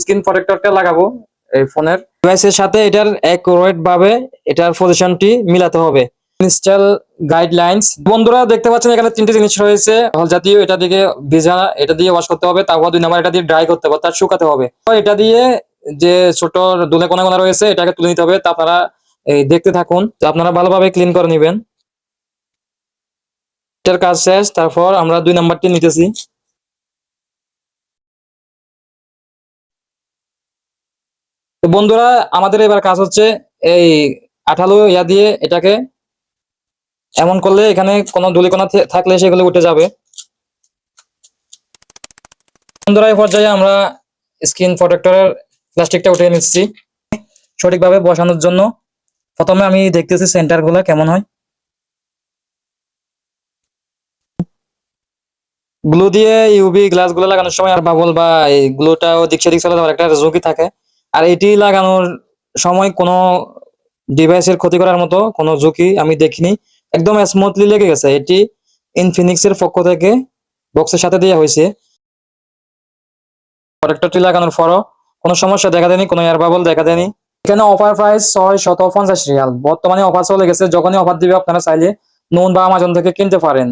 Screen প্রোটেক্টরটা লাগাবো এই ফোনের। ডিভাইসের সাথে এটার অ্যাকুরেট ভাবে এটার পজিশনটি মিলাতে হবে। ইনস্টল গাইডলাইন্স বন্ধুরা, দেখতে পাচ্ছেন এখানে তিনটে জিনিস রয়েছে। হল জাতীয় এটা দিকে ভেজা, এটা দিয়ে ওয়াশ করতে হবে, তারপর দুই নাম্বার এটা দিয়ে ড্রাই করতে হবে তার শুকাতে হবে। এটা দিয়ে যে ছোট দুলে কোনা কোনা রয়েছে, এটাকে তুলে নিতে হবে। তা আপনারা, এই, দেখতে থাকুন। তো আপনারা ভালোভাবে ক্লিন করে নেবেন। এটার কাজ শেষ, তারপর আমরা দুই নাম্বারটি নিতেছি। বন্ধুরা, আমাদের এবার কাজ হচ্ছে এই আঠালো ইয়া দিয়ে এটাকে এমন করলে এখানে কোনো থে- থাকলে সেগুলো উঠে যাবে। বন্ধুরা, এই পর্যায়ে আমরা স্ক্রিন প্রোটেক্টরের প্লাস্টিকটা উঠিয়ে নিচ্ছি সঠিকভাবে বসানোর জন্য। প্রথমে আমি দেখতেছি সেন্টারগুলো কেমন হয়। গ্লু দিয়ে ইউভি গ্লাসগুলো লাগানোর সময় আর বাবল বা এই গ্লুটা দিক সেদিক চলে একটা ঝুঁকি থাকে। আর এটি লাগানোর সময় কোনো ডিভাইসের ক্ষতি করার মতো কোনো ঝুঁকি আমি দেখিনি। একদম স্মুথলি লেগে গেছে। এটি ইনফিনিক্স এর পক্ষ থেকে বক্সের সাথে দেওয়া হয়েছে। প্রোটেক্টরটি লাগানোর পরও কোনো সমস্যা দেখা দেয়নি, কোনো এয়ার বাবল দেখা দেয়নি। এখানে অফার প্রাইস ছয় শত পঞ্চাশ রিয়াল। বর্তমানে অফার চলে গেছে। যখনই অফার দিবে আপনারা চাইলে নুন বা আমাজন থেকে কিনতে পারেন।